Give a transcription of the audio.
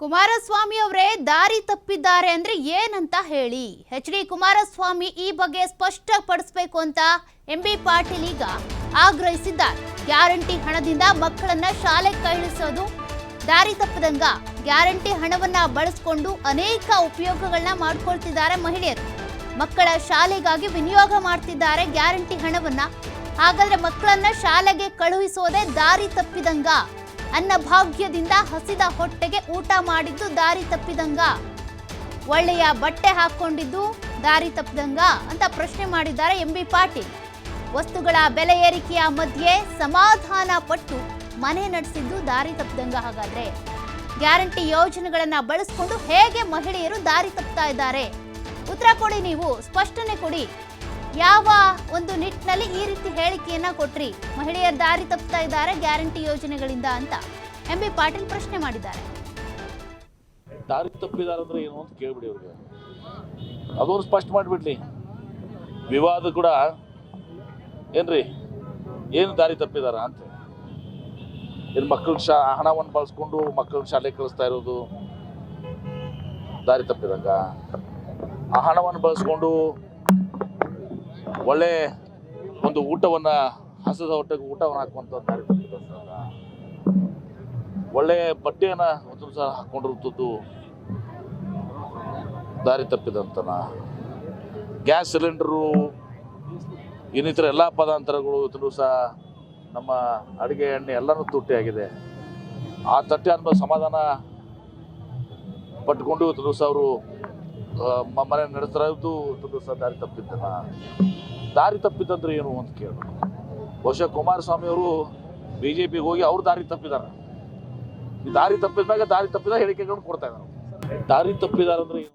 ಕುಮಾರಸ್ವಾಮಿ ಅವರೇ ದಾರಿ ತಪ್ಪಿದ್ದಾರೆ ಅಂದ್ರೆ ಏನಂತ ಹೇಳಿ. ಎಚ್ ಡಿ ಕುಮಾರಸ್ವಾಮಿ ಈ ಬಗ್ಗೆ ಸ್ಪಷ್ಟಪಡಿಸಬೇಕು ಅಂತ ಎಂ ಬಿ ಪಾಟೀಲ್ ಈಗ ಆಗ್ರಹಿಸಿದ್ದಾರೆ. ಗ್ಯಾರಂಟಿ ಹಣದಿಂದ ಮಕ್ಕಳನ್ನ ಶಾಲೆ ಕಳುಹಿಸೋದು ದಾರಿ ತಪ್ಪದಂಗ. ಗ್ಯಾರಂಟಿ ಹಣವನ್ನ ಬಳಸ್ಕೊಂಡು ಅನೇಕ ಉಪಯೋಗಗಳನ್ನ ಮಾಡ್ಕೊಳ್ತಿದ್ದಾರೆ ಮಹಿಳೆಯರು. ಮಕ್ಕಳ ಶಾಲೆಗಾಗಿ ವಿನಿಯೋಗ ಮಾಡ್ತಿದ್ದಾರೆ ಗ್ಯಾರಂಟಿ ಹಣವನ್ನ. ಹಾಗಾದ್ರೆ ಮಕ್ಕಳನ್ನ ಶಾಲೆಗೆ ಕಳುಹಿಸೋದೇ ದಾರಿ ತಪ್ಪಿದಂಗ. ಅನ್ನ ಭಾಗ್ಯದಿಂದ ಹಸಿದ ಹೊಟ್ಟೆಗೆ ಊಟ ಮಾಡಿದ್ದು ದಾರಿ ತಪ್ಪಿದಂಗ. ಒಳ್ಳೆಯ ಬಟ್ಟೆ ಹಾಕೊಂಡಿದ್ದು ದಾರಿ ತಪ್ಪಿದಂಗ ಅಂತ ಪ್ರಶ್ನೆ ಮಾಡಿದ್ದಾರೆ ಎಂ ಬಿ ಪಾಟೀಲ್. ವಸ್ತುಗಳ ಬೆಲೆ ಏರಿಕೆಯ ಮಧ್ಯೆ ಸಮಾಧಾನ ಪಟ್ಟು ಮನೆ ನಡೆಸಿದ್ದು ದಾರಿ ತಪ್ಪಿದಂಗ ಹಾಗಾದ್ರೆ. ಗ್ಯಾರಂಟಿ ಯೋಜನೆಗಳನ್ನ ಬಳಸಿಕೊಂಡು ಹೇಗೆ ಮಹಿಳೆಯರು ದಾರಿ ತಪ್ಪುತ್ತಾ ಇದ್ದಾರೆ? ಉತ್ತರ ಕೊಡಿ ನೀವು, ಸ್ಪಷ್ಟನೆ ಕೊಡಿ. ಯಾವ ಒಂದು ನಿಟ್ಟಿನಲ್ಲಿ ಈ ರೀತಿ ಹೇಳಿಕೆಯನ್ನ ಕೊಟ್ರಿ? ಮಹಿಳೆಯರ ದಾರಿ ತಪ್ಪುತ್ತಾ ಇದ್ದಾರೆ, ಗ್ಯಾರಂಟಿ ಯೋಜನೆಗಳಿಂದ ಅಂತ ಎಂ ಬಿ ಪಾಟೀಲ್ ಪ್ರಶ್ನೆ ಮಾಡಿದ್ದಾರೆ. ದಾರಿ ತಪ್ಪಿದಾರೆ ಅಂದ್ರೆ ಏನು ಅಂತ ಕೇಳ್ಬಿಡಿ ಅವ್ರಿಗೆ ಅದೊಂದು ಸ್ಪಷ್ಟ ಮಾಡಿಬಿಡ್ಲಿ. ವಿವಾದ ಕೂಡ ಏನ್ರಿ? ಏನು ದಾರಿ ತಪ್ಪಿದಾರ ಅಂತ. ಏನು ಮಕ್ಕಳ ಶಾ, ಹಣವನ್ನು ಬಳಸ್ಕೊಂಡು ಮಕ್ಕಳ ಶಾಲೆಗೆ ಕಳಿಸ್ತಾ ಇರೋದು ದಾರಿ ತಪ್ಪಿದಂಗ? ಆ ಹಣವನ್ನು ಬಳಸ್ಕೊಂಡು ಒಳ್ಳೆ ಒಂದು ಊಟವನ್ನು, ಹಸದ ಹೊಟ್ಟೆಗೆ ಊಟವನ್ನು ಹಾಕುವಂಥ ಒಳ್ಳೆ ಬಟ್ಟೆಯನ್ನ ಒಂದು ಸಹ ದಾರಿ ತಪ್ಪಿದಂತನ ಗ್ಯಾಸ್ ಸಿಲಿಂಡರು, ಇನ್ನಿತರ ಎಲ್ಲ ಪದಾರ್ಥಗಳು ಇವತ್ತು ಸಹ ನಮ್ಮ ಅಡುಗೆ ಎಣ್ಣೆ ಎಲ್ಲನೂ ತುಟ್ಟಿಯಾಗಿದೆ ಆ ತಟ್ಟೆ ಅನ್ನೋ ಸಮಾಧಾನ ಪಟ್ಕೊಂಡು ಇವತ್ತು ಅವರು ಮನೆ ನಡೆಸ್ತಾ ಇದ್ದು ದಾರಿ ತಪ್ಪಿದ್ದನ ದಾರಿ ತಪ್ಪಿದ್ದಂದ್ರೆ ಏನು ಅಂತ ಕೇಳು ಬಹುಶಃ ಕುಮಾರಸ್ವಾಮಿ ಅವರು ಬಿ ಜೆ ಪಿಗೆ ಹೋಗಿ ಅವ್ರು ದಾರಿ ತಪ್ಪಿದಾರ. ಈ ದಾರಿ ತಪ್ಪಿದ ಮ್ಯಾಗ ದಾರಿ ತಪ್ಪಿದ ಹೇಳಿಕೆಗಳನ್ನು ಕೊಡ್ತಾ ಇದ್ದಾರೆ ದಾರಿ ತಪ್ಪಿದಾರಂದ್ರೆ ಏನು?